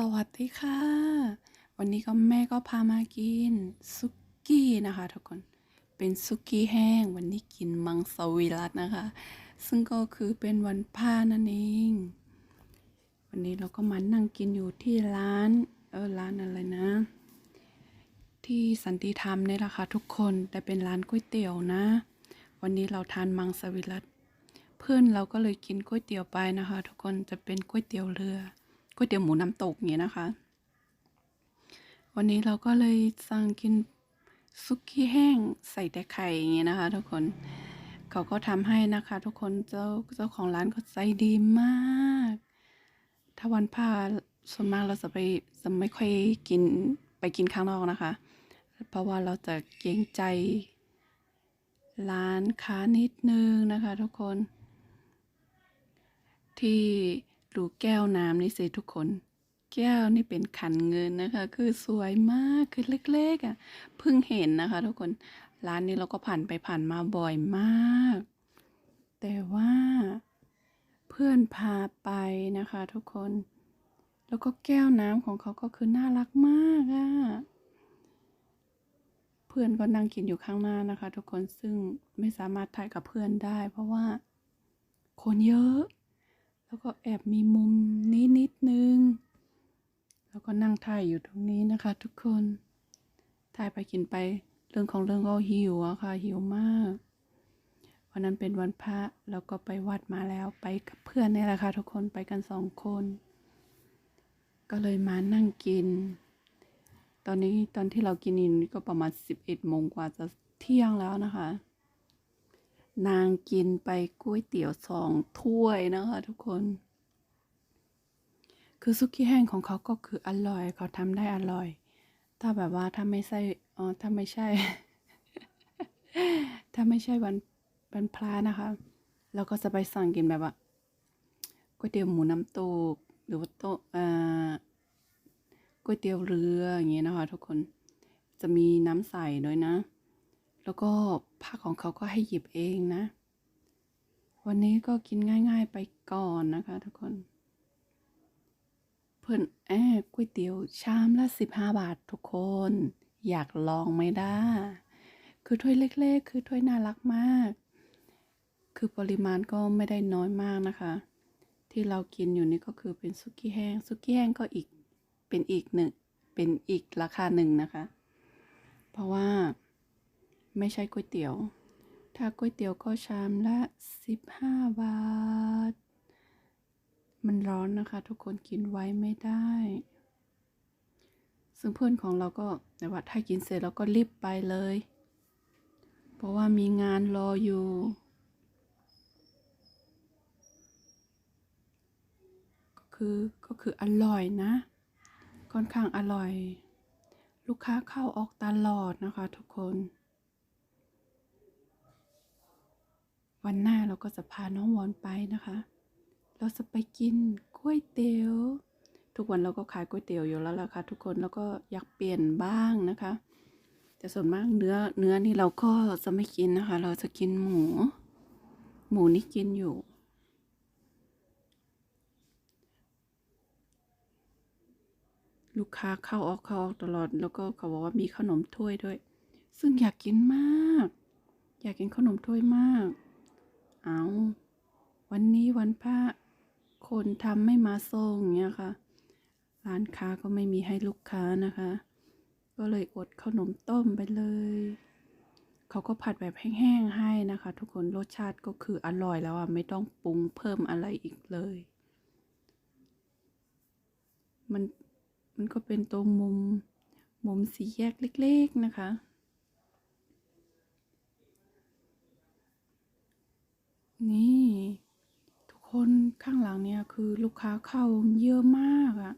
สวัสดีค่ะ วันนี้ก็แม่ก็พามากินซุกี้นะคะทุกคน เป็นซุกี้แห้ง วันนี้กินมังสวิรัตนะคะ ซึ่งก็คือเป็นวันผ้านั่นเอง วันนี้เราก็มานั่งกินอยู่ที่ร้าน เออร้านอะไรนะ ที่สันติธรรมเนี่ยแหละค่ะทุกคน แต่เป็นร้านก๋วยเตี๋ยวนะ วันนี้เราทานมังสวิรัตเพื่อนเราก็เลยกินก๋วยเตี๋ยวไปนะคะ ทุกคน จะเป็นก๋วยเตี๋ยวเรือ ก๋วยเตี๋ยวหมูน้ำตกอย่างเงี้ยนะคะ วันนี้เราก็เลยสั่งกินซุกี้แห้งใส่แต่ไข่อย่างเงี้ยนะคะ ทุกคนเขาก็ทำให้นะคะ ทุกคนเจ้าเจ้าของร้านก็ใจดีมาก ถ้าวันพาส่วนมากเราจะไปจะไม่ค่อยกินไปกินข้างนอกนะคะ เพราะว่าเราจะเกรงใจร้านค้านิดนึงนะคะ ทุกคน ที่ ดูแก้วน้ำนี่สิทุกคน แก้วนี่เป็นขันเงินนะคะ คือสวยมากคือเล็กๆอะเพิ่งเห็นนะคะ ทุกคนร้านนี้เราก็ผ่านไปผ่านมาบ่อยมาก แต่ว่าเพื่อนพาไปนะคะ ทุกคน แล้วก็แก้วน้ำของเขาก็คือน่ารักมากอะเพื่อนก็นั่งกินอยู่ข้างหน้านะคะ ทุกคนซึ่งไม่สามารถถ่ายกับเพื่อนได้ เพราะว่าคนเยอะ แล้วก็แอบมีมุมนี้นิดนึง แล้วก็นั่งถ่ายอยู่ตรงนี้นะคะทุกคน ถ่ายไปกินไป เรื่องของเรื่องก็หิวอะค่ะหิวมาก วันนั้นเป็นวันพระแล้วก็ไปวัดมาแล้วไปกับเพื่อนนี่แหละค่ะทุกคนไปกันสองคน ก็เลยมานั่งกิน ตอนนี้ตอนที่เรากินนี่ก็ประมาณสิบเอ็ดโมงกว่าจะเที่ยงแล้วนะคะ นางกินไปก๋วยเตี๋ยวสองถ้วยนะคะทุกคน คือซุกี้แห้งของเขาก็คืออร่อย เขาทำได้อร่อย ถ้าแบบว่าถ้าไม่ใช่อ๋อถ้าไม่ใช่ ถ้าไม่ใช่วันวันพระนะคะ เราก็จะไปสั่งกินแบบว่าก๋วยเตี๋ยวหมูน้ำตกหรือว่าโต๊ะอ่าก๋วยเตี๋ยวเรืออย่างเงี้ยนะคะ ทุกคนจะมีน้ำใสด้วยนะ แล้วก็ผักของเขาก็ให้หยิบเองนะ วันนี้ก็กินง่าย ๆไปก่อนนะคะ ทุกคน เพื่อนแอบก๋วยเตี๋ยวชามละสิบห้าบาททุกคน อยากลองไหมด้าคือถ้วยเล็ก ๆ คือถ้วยน่ารักมาก คือปริมาณก็ไม่ได้น้อยมากนะคะ ที่เรากินอยู่นี่ก็คือเป็นซุกี้แห้งซุกี้แห้งก็อีกเป็นอีกหนึ่งเป็นอีกราคาหนึ่งนะคะ เพราะว่า ไม่ใช่ก๋วยเตี๋ยว ถ้าก๋วยเตี๋ยวก็ชามละสิบห้าบาท มันร้อนนะคะ ทุกคนกินไว้ไม่ได้ ซึ่งเพื่อนของเราก็แต่ว่าถ้ากินเสร็จเราก็รีบไปเลย เพราะว่ามีงานรออยู่ก็คือก็คืออร่อยนะ ค่อนข้างอร่อย ลูกค้าเข้าออกตลอดนะคะทุกคน วันหน้าเราก็จะพาน้องวอนไปนะคะ เราจะไปกินก๋วยเตี๋ยว ทุกวันเราก็ขายก๋วยเตี๋ยวอยู่แล้วล่ะค่ะทุกคนแล้วก็อยากเปลี่ยนบ้างนะคะ แต่ส่วนมากเนื้อเนื้อนี่เราก็จะไม่กินนะคะ เราจะกินหมู หมูนี่กินอยู่ลูกค้าเข้าออกเข้าออกตลอด แล้วก็เขาบอกว่ามีขนมถ้วยด้วย ซึ่งอยากกินมาก อยากกินขนมถ้วยมาก เอาวันนี้วันพระคนทำไม่มาส่งเงี้ยค่ะ ร้านค้าก็ไม่มีให้ลูกค้านะคะ ก็เลยอดขนมต้มไปเลย เขาก็ผัดแบบแห้งๆให้นะคะ ทุกคนรสชาติก็คืออร่อยแล้วอะไม่ต้องปรุงเพิ่มอะไรอีกเลย มันมันก็เป็นตรงมุมมุมสีแยกเล็ก ๆนะคะ นี่ ทุกคนข้างหลังเนี่ยคือลูกค้าเข้าเยอะมากอะ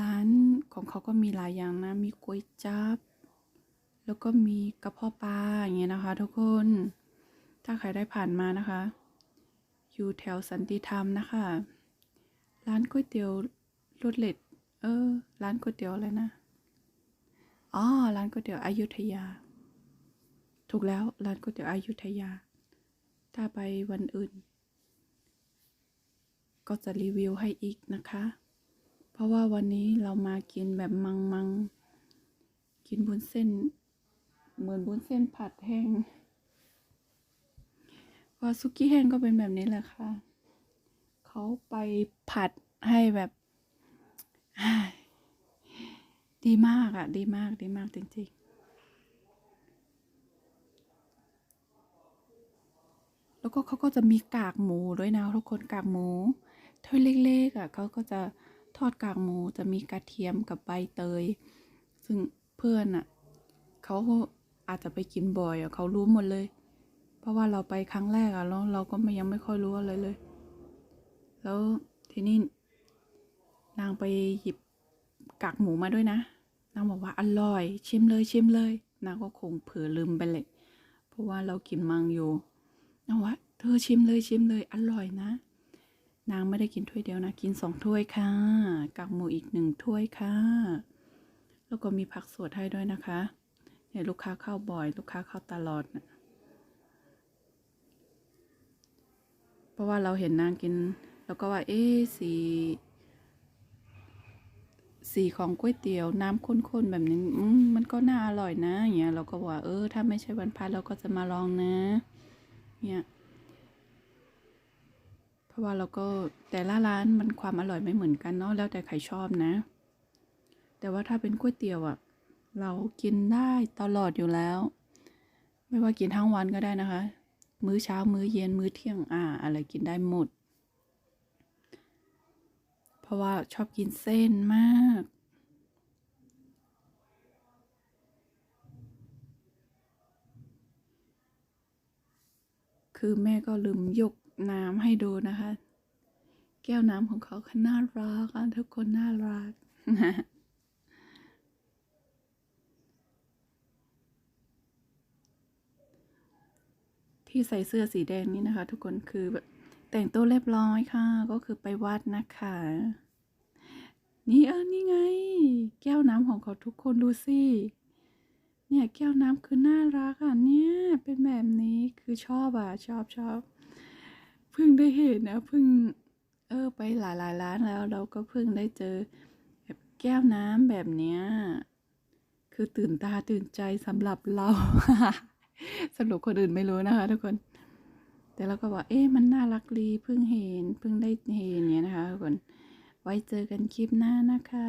ร้านของเขาก็มีหลายอย่างนะ มีก๋วยจับ แล้วก็มีกระเพาะปลาอย่างเงี้ยนะคะ ทุกคน ถ้าใครได้ผ่านมานะคะ อยู่แถวสันติธรรมนะคะ ร้านก๋วยเตี๋ยวรสเล็ด เออ ร้านก๋วยเตี๋ยวอะไรนะ อ๋อ ร้านก๋วยเตี๋ยวอยุธยา ถูกแล้วร้านก๋วยเตี๋ยวอยุธยา ถ้าไปวันอื่น ก็จะรีวิวให้อีกนะคะ เพราะว่าวันนี้เรามากินแบบมังมังกินบุญเส้น เหมือนบุญเส้นผัดแห้งว่าซุกี้แห้งก็เป็นแบบนี้แหละค่ะ เขาไปผัดให้แบบดีมากอะดีมากดีมากจริงๆ แล้วก็เขาก็จะมีกากหมูด้วยนะทุกคนกากหมูถ้วยเล็กๆอะเขาก็จะทอดกากหมูจะมีกระเทียมกับใบเตย ซึ่งเพื่อนอะเขาอาจจะไปกินบ่อยอะเขารู้หมดเลย เพราะว่าเราไปครั้งแรกอะแล้วเราก็ยังไม่ค่อยรู้อะไรเลย แล้วทีนี้นางไปหยิบกากหมูมาด้วยนะ นางบอกว่าอร่อย ชิมเลยชิมเลย นางก็คงเผลอลืมไปเลย เพราะว่าเรากินมังอยู่ นาว่าเธอชิมเลยชิมเลยอร่อยนะ นางไม่ได้กินถ้วยเดียวนะ กินสองถ้วยค่ะกากหมูอีกหนึ่งถ้วยค่ะ แล้วก็มีผักสดให้ด้วยนะคะเนี่ยลูกค้าเข้าบ่อย ลูกค้าเข้าตลอดนะเพราะว่าเราเห็นนางกิน แล้วก็ว่าเอ๊สีสีของก๋วยเตี๋ยวน้ำข้นๆแบบนี้อืมมันก็น่าอร่อยนะอย่างเงี้ยเราก็ว่าเออถ้าไม่ใช่วันพัดเราก็จะมาลองนะ เนี่ยเพราะว่าเราก็แต่ละร้านมันความอร่อยไม่เหมือนกันเนาะแล้วแต่ใครชอบนะ แต่ว่าถ้าเป็นก๋วยเตี๋ยวอะเรากินได้ตลอดอยู่แล้ว ไม่ว่ากินทั้งวันก็ได้นะคะ มื้อเช้ามื้อเย็นมื้อเที่ยงอ่า อะไรกินได้หมด เพราะว่าชอบกินเส้นมาก คือแม่ก็ลืมยกน้ำให้ดูนะคะ แก้วน้ำของเขาคือน่ารักทุกคนน่ารักที่ใส่เสื้อสีแดงนี่นะคะ ทุกคนคือแบบแต่งตัวเรียบร้อยค่ะ ก็คือไปวัดนะคะ นี่เออนี่ไง แก้วน้ำของเขาทุกคนดูสิ เนี่ยแก้วน้ำคือน่ารักอะเนี่ยเป็นแบบนี้คือชอบอะชอบชอบเพิ่งได้เห็นนะเพิ่งเออไปหลายหลายร้านแล้วเราก็เพิ่งได้เจอแบบแก้วน้ำแบบเนี้ยคือตื่นตาตื่นใจสำหรับเราสรุปคนอื่นไม่รู้นะคะทุกคน แต่เราก็บอกเอ๊ะมันน่ารักดีเพิ่งเห็นเพิ่งได้เห็นเนี่ยนะคะทุกคนไว้เจอกันคลิปหน้านะคะ